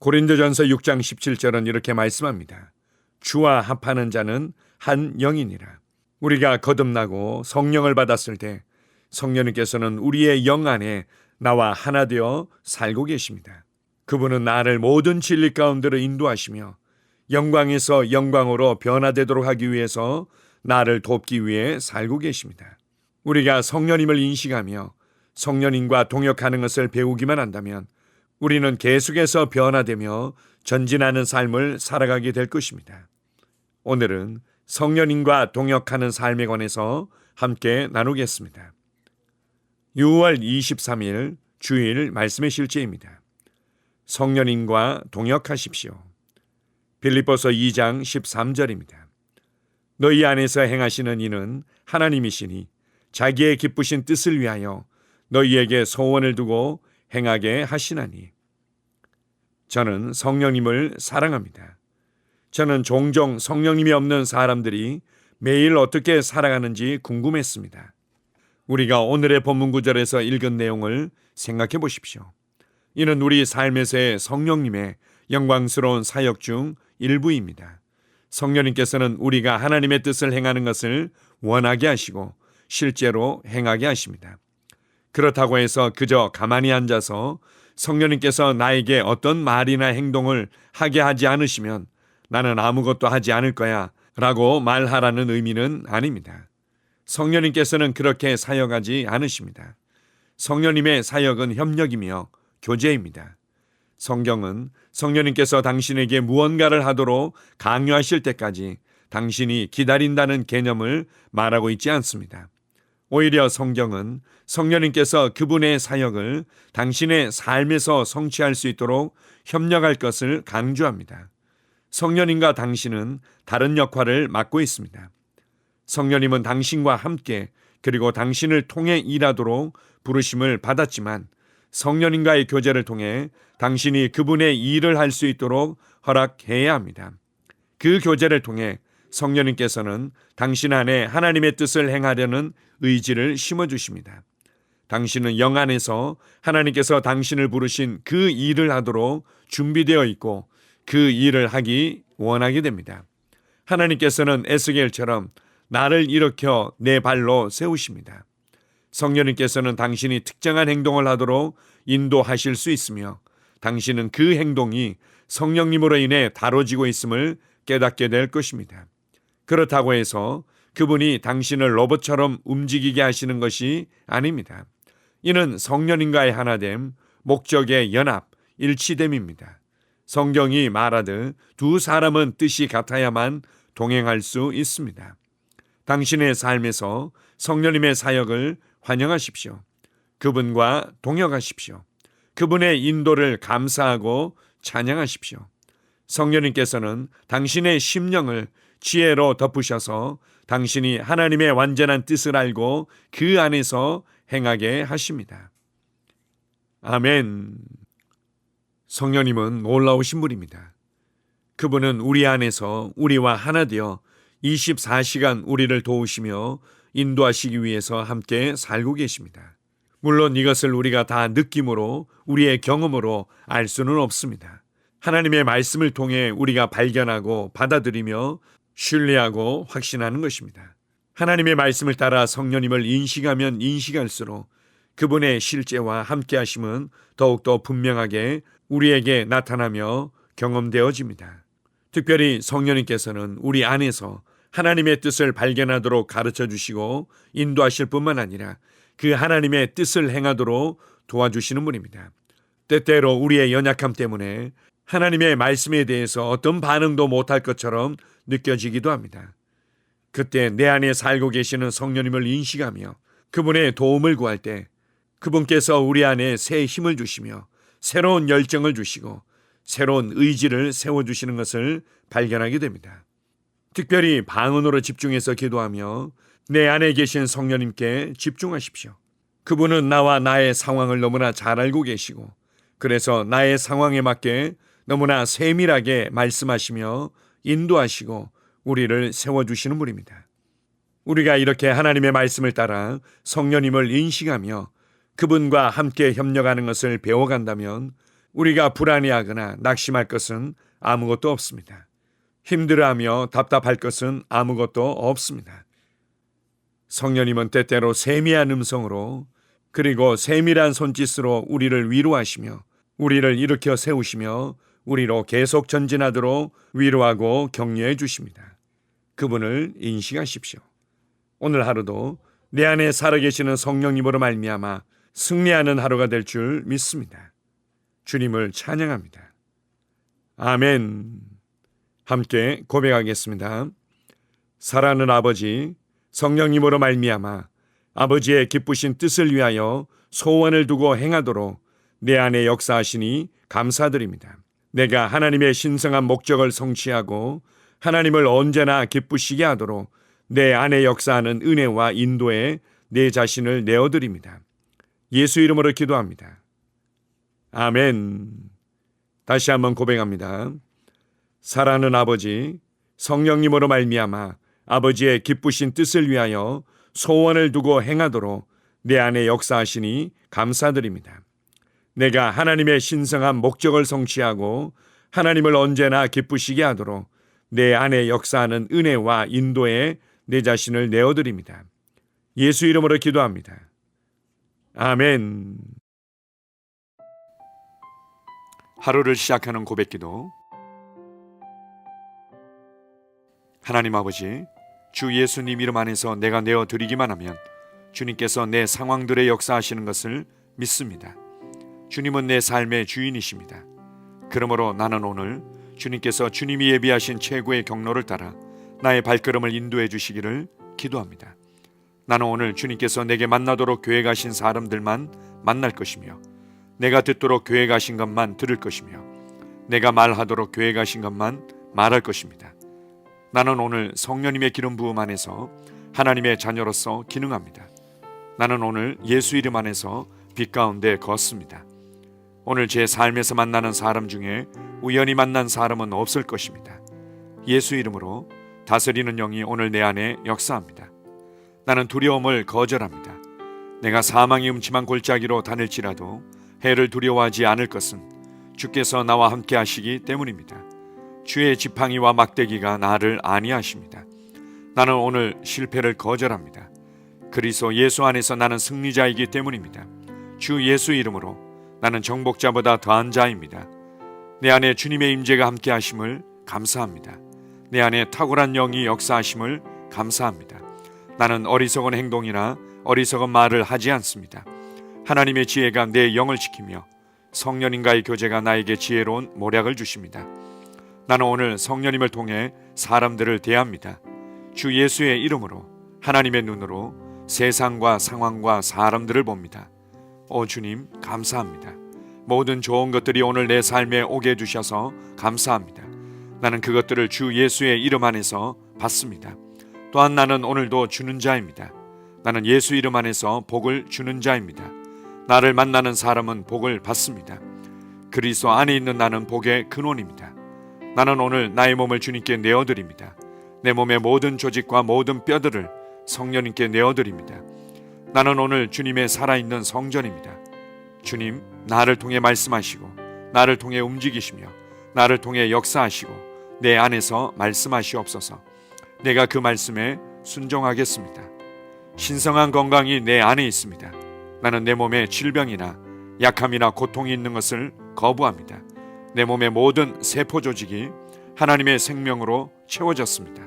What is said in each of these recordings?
고린도전서 6장 17절은 이렇게 말씀합니다. 주와 합하는 자는 한 영이니라. 우리가 거듭나고 성령을 받았을 때 성령님께서는 우리의 영 안에 나와 하나 되어 살고 계십니다. 그분은 나를 모든 진리 가운데로 인도하시며 영광에서 영광으로 변화되도록 하기 위해서 나를 돕기 위해 살고 계십니다. 우리가 성령님을 인식하며 성령님과 동역하는 것을 배우기만 한다면 우리는 계속해서 변화되며 전진하는 삶을 살아가게 될 것입니다. 오늘은 성령님과 동역하는 삶에 관해서 함께 나누겠습니다. 6월 23일 주일 말씀의 실제입니다. 성령님과 동역하십시오. 빌립보서 2장 13절입니다. 너희 안에서 행하시는 이는 하나님이시니 자기의 기쁘신 뜻을 위하여 너희에게 소원을 두고 행하게 하시나니 저는 성령님을 사랑합니다. 저는 종종 성령님이 없는 사람들이 매일 어떻게 살아가는지 궁금했습니다. 우리가 오늘의 본문 구절에서 읽은 내용을 생각해 보십시오. 이는 우리 삶에서의 성령님의 영광스러운 사역 중 일부입니다. 성령님께서는 우리가 하나님의 뜻을 행하는 것을 원하게 하시고 실제로 행하게 하십니다. 그렇다고 해서 그저 가만히 앉아서 성령님께서 나에게 어떤 말이나 행동을 하게 하지 않으시면 나는 아무것도 하지 않을 거야 라고 말하라는 의미는 아닙니다. 성령님께서는 그렇게 사역하지 않으십니다. 성령님의 사역은 협력이며 교제입니다. 성경은 성령님께서 당신에게 무언가를 하도록 강요하실 때까지 당신이 기다린다는 개념을 말하고 있지 않습니다. 오히려 성경은 성령님께서 그분의 사역을 당신의 삶에서 성취할 수 있도록 협력할 것을 강조합니다. 성령님과 당신은 다른 역할을 맡고 있습니다. 성령님은 당신과 함께 그리고 당신을 통해 일하도록 부르심을 받았지만 성령님과의 교제를 통해 당신이 그분의 일을 할 수 있도록 허락해야 합니다. 그 교제를 통해 성령님께서는 당신 안에 하나님의 뜻을 행하려는 의지를 심어 주십니다. 당신은 영 안에서 하나님께서 당신을 부르신 그 일을 하도록 준비되어 있고 그 일을 하기 원하게 됩니다. 하나님께서는 에스겔처럼 나를 일으켜 내 발로 세우십니다. 성령님께서는 당신이 특정한 행동을 하도록 인도하실 수 있으며 당신은 그 행동이 성령님으로 인해 다뤄지고 있음을 깨닫게 될 것입니다. 그렇다고 해서 그분이 당신을 로봇처럼 움직이게 하시는 것이 아닙니다. 이는 성령님과의 하나됨, 목적의 연합, 일치됨입니다. 성경이 말하듯 두 사람은 뜻이 같아야만 동행할 수 있습니다. 당신의 삶에서 성령님의 사역을 환영하십시오. 그분과 동역하십시오. 그분의 인도를 감사하고 찬양하십시오. 성령님께서는 당신의 심령을 지혜로 덮으셔서 당신이 하나님의 완전한 뜻을 알고 그 안에서 행하게 하십니다. 아멘. 성령님은 놀라우신 분입니다. 그분은 우리 안에서 우리와 하나 되어 24시간 우리를 도우시며 인도하시기 위해서 함께 살고 계십니다. 물론 이것을 우리가 다 느낌으로 우리의 경험으로 알 수는 없습니다. 하나님의 말씀을 통해 우리가 발견하고 받아들이며 신뢰하고 확신하는 것입니다. 하나님의 말씀을 따라 성령님을 인식하면 인식할수록 그분의 실제와 함께 하심은 더욱더 분명하게 우리에게 나타나며 경험되어집니다. 특별히 성령님께서는 우리 안에서 하나님의 뜻을 발견하도록 가르쳐 주시고 인도하실 뿐만 아니라 그 하나님의 뜻을 행하도록 도와주시는 분입니다. 때때로 우리의 연약함 때문에 하나님의 말씀에 대해서 어떤 반응도 못할 것처럼 느껴지기도 합니다. 그때 내 안에 살고 계시는 성령님을 인식하며 그분의 도움을 구할 때 그분께서 우리 안에 새 힘을 주시며 새로운 열정을 주시고 새로운 의지를 세워주시는 것을 발견하게 됩니다. 특별히 방언으로 집중해서 기도하며 내 안에 계신 성령님께 집중하십시오. 그분은 나와 나의 상황을 너무나 잘 알고 계시고 그래서 나의 상황에 맞게 너무나 세밀하게 말씀하시며 인도하시고 우리를 세워주시는 분입니다. 우리가 이렇게 하나님의 말씀을 따라 성령님을 인식하며 그분과 함께 협력하는 것을 배워간다면 우리가 불안해하거나 낙심할 것은 아무것도 없습니다. 힘들어하며 답답할 것은 아무것도 없습니다. 성령님은 때때로 세미한 음성으로 그리고 세밀한 손짓으로 우리를 위로하시며 우리를 일으켜 세우시며 우리로 계속 전진하도록 위로하고 격려해 주십니다. 그분을 인식하십시오. 오늘 하루도 내 안에 살아계시는 성령님으로 말미암아 승리하는 하루가 될 줄 믿습니다. 주님을 찬양합니다. 아멘. 함께 고백하겠습니다. 사랑하는 아버지, 성령님으로 말미암아 아버지의 기쁘신 뜻을 위하여 소원을 두고 행하도록 내 안에 역사하시니 감사드립니다. 내가 하나님의 신성한 목적을 성취하고 하나님을 언제나 기쁘시게 하도록 내 안에 역사하는 은혜와 인도에 내 자신을 내어드립니다. 예수 이름으로 기도합니다. 아멘. 다시 한번 고백합니다. 사랑하는 아버지, 성령님으로 말미암아 아버지의 기쁘신 뜻을 위하여 소원을 두고 행하도록 내 안에 역사하시니 감사드립니다. 내가 하나님의 신성한 목적을 성취하고 하나님을 언제나 기쁘시게 하도록 내 안에 역사하는 은혜와 인도에 내 자신을 내어드립니다. 예수 이름으로 기도합니다. 아멘. 하루를 시작하는 고백 기도 하나님 아버지, 주 예수님 이름 안에서 내가 내어 드리기만 하면 주님께서 내 상황들의 역사하시는 것을 믿습니다. 주님은 내 삶의 주인이십니다. 그러므로 나는 오늘 주님께서 주님이 예비하신 최고의 경로를 따라 나의 발걸음을 인도해 주시기를 기도합니다. 나는 오늘 주님께서 내게 만나도록 계획하신 사람들만 만날 것이며 내가 듣도록 계획하신 것만 들을 것이며 내가 말하도록 계획하신 것만 말할 것입니다. 나는 오늘 성령님의 기름 부음 안에서 하나님의 자녀로서 기능합니다. 나는 오늘 예수 이름 안에서 빛 가운데 걷습니다. 오늘 제 삶에서 만나는 사람 중에 우연히 만난 사람은 없을 것입니다. 예수 이름으로 다스리는 영이 오늘 내 안에 역사합니다. 나는 두려움을 거절합니다. 내가 사망의 음침한 골짜기로 다닐지라도 해를 두려워하지 않을 것은 주께서 나와 함께 하시기 때문입니다. 주의 지팡이와 막대기가 나를 안위하십니다. 나는 오늘 실패를 거절합니다. 그리스도 예수 안에서 나는 승리자이기 때문입니다. 주 예수 이름으로 나는 정복자보다 더한 자입니다. 내 안에 주님의 임재가 함께 하심을 감사합니다. 내 안에 탁월한 영이 역사하심을 감사합니다. 나는 어리석은 행동이나 어리석은 말을 하지 않습니다. 하나님의 지혜가 내 영을 지키며 성령님과의 교제가 나에게 지혜로운 모략을 주십니다. 나는 오늘 성령님을 통해 사람들을 대합니다. 주 예수의 이름으로 하나님의 눈으로 세상과 상황과 사람들을 봅니다. 오 주님 감사합니다. 모든 좋은 것들이 오늘 내 삶에 오게 해주셔서 감사합니다. 나는 그것들을 주 예수의 이름 안에서 받습니다. 또한 나는 오늘도 주는 자입니다. 나는 예수 이름 안에서 복을 주는 자입니다. 나를 만나는 사람은 복을 받습니다. 그리스도 안에 있는 나는 복의 근원입니다. 나는 오늘 나의 몸을 주님께 내어드립니다. 내 몸의 모든 조직과 모든 뼈들을 성령님께 내어드립니다. 나는 오늘 주님의 살아있는 성전입니다. 주님, 나를 통해 말씀하시고, 나를 통해 움직이시며, 나를 통해 역사하시고, 내 안에서 말씀하시옵소서. 내가 그 말씀에 순종하겠습니다. 신성한 건강이 내 안에 있습니다. 나는 내 몸에 질병이나 약함이나 고통이 있는 것을 거부합니다. 내 몸의 모든 세포 조직이 하나님의 생명으로 채워졌습니다.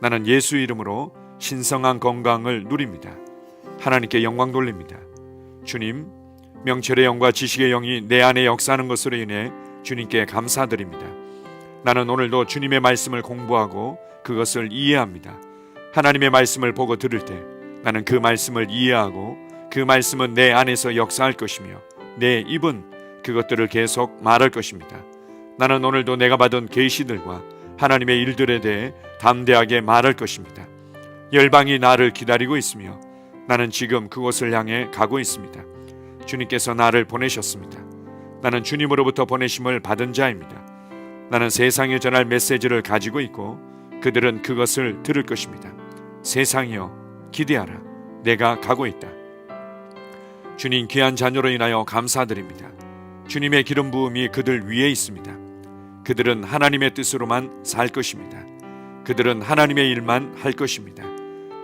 나는 예수 이름으로 신성한 건강을 누립니다. 하나님께 영광 돌립니다. 주님, 명철의 영과 지식의 영이 내 안에 역사하는 것으로 인해 주님께 감사드립니다. 나는 오늘도 주님의 말씀을 공부하고 그것을 이해합니다. 하나님의 말씀을 보고 들을 때 나는 그 말씀을 이해하고 그 말씀은 내 안에서 역사할 것이며 내 입은 그것들을 계속 말할 것입니다. 나는 오늘도 내가 받은 계시들과 하나님의 일들에 대해 담대하게 말할 것입니다. 열방이 나를 기다리고 있으며 나는 지금 그곳을 향해 가고 있습니다. 주님께서 나를 보내셨습니다. 나는 주님으로부터 보내심을 받은 자입니다. 나는 세상에 전할 메시지를 가지고 있고 그들은 그것을 들을 것입니다. 세상이여 기대하라. 내가 가고 있다. 주님 귀한 자녀로 인하여 감사드립니다. 주님의 기름 부음이 그들 위에 있습니다. 그들은 하나님의 뜻으로만 살 것입니다. 그들은 하나님의 일만 할 것입니다.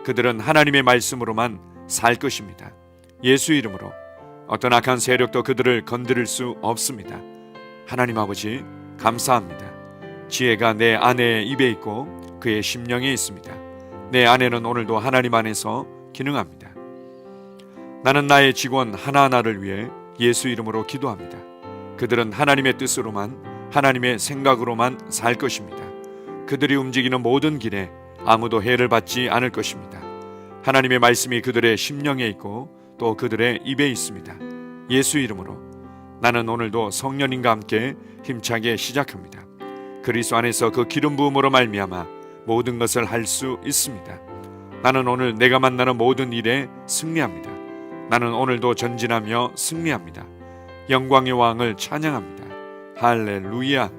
그들은 하나님의 말씀으로만 살 것입니다. 예수 이름으로 어떤 악한 세력도 그들을 건드릴 수 없습니다. 하나님 아버지 감사합니다. 지혜가 내 아내의 입에 있고 그의 심령에 있습니다. 내 아내는 오늘도 하나님 안에서 기능합니다. 나는 나의 직원 하나하나를 위해 예수 이름으로 기도합니다. 그들은 하나님의 뜻으로만 하나님의 생각으로만 살 것입니다. 그들이 움직이는 모든 길에 아무도 해를 받지 않을 것입니다. 하나님의 말씀이 그들의 심령에 있고 또 그들의 입에 있습니다. 예수 이름으로 나는 오늘도 성령님과 함께 힘차게 시작합니다. 그리스도 안에서 그 기름 부음으로 말미암아 모든 것을 할 수 있습니다. 나는 오늘 내가 만나는 모든 일에 승리합니다. 나는 오늘도 전진하며 승리합니다. 영광의 왕을 찬양합니다. 할렐루야.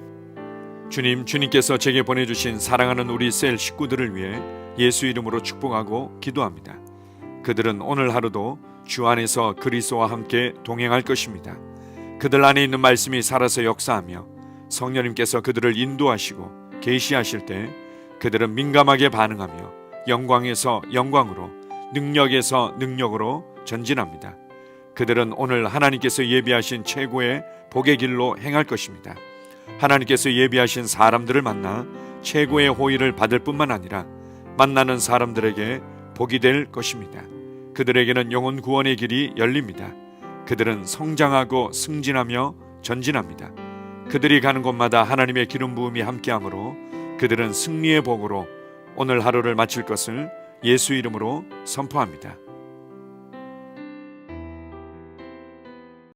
주님, 주님께서 제게 보내주신 사랑하는 우리 셀 식구들을 위해 예수 이름으로 축복하고 기도합니다. 그들은 오늘 하루도 주 안에서 그리스도와 함께 동행할 것입니다. 그들 안에 있는 말씀이 살아서 역사하며 성령님께서 그들을 인도하시고 계시하실 때 그들은 민감하게 반응하며 영광에서 영광으로 능력에서 능력으로 전진합니다. 그들은 오늘 하나님께서 예비하신 최고의 복의 길로 행할 것입니다. 하나님께서 예비하신 사람들을 만나 최고의 호의를 받을 뿐만 아니라 만나는 사람들에게 복이 될 것입니다. 그들에게는 영혼 구원의 길이 열립니다. 그들은 성장하고 승진하며 전진합니다. 그들이 가는 곳마다 하나님의 기름 부음이 함께하므로 그들은 승리의 복으로 오늘 하루를 마칠 것을 예수 이름으로 선포합니다.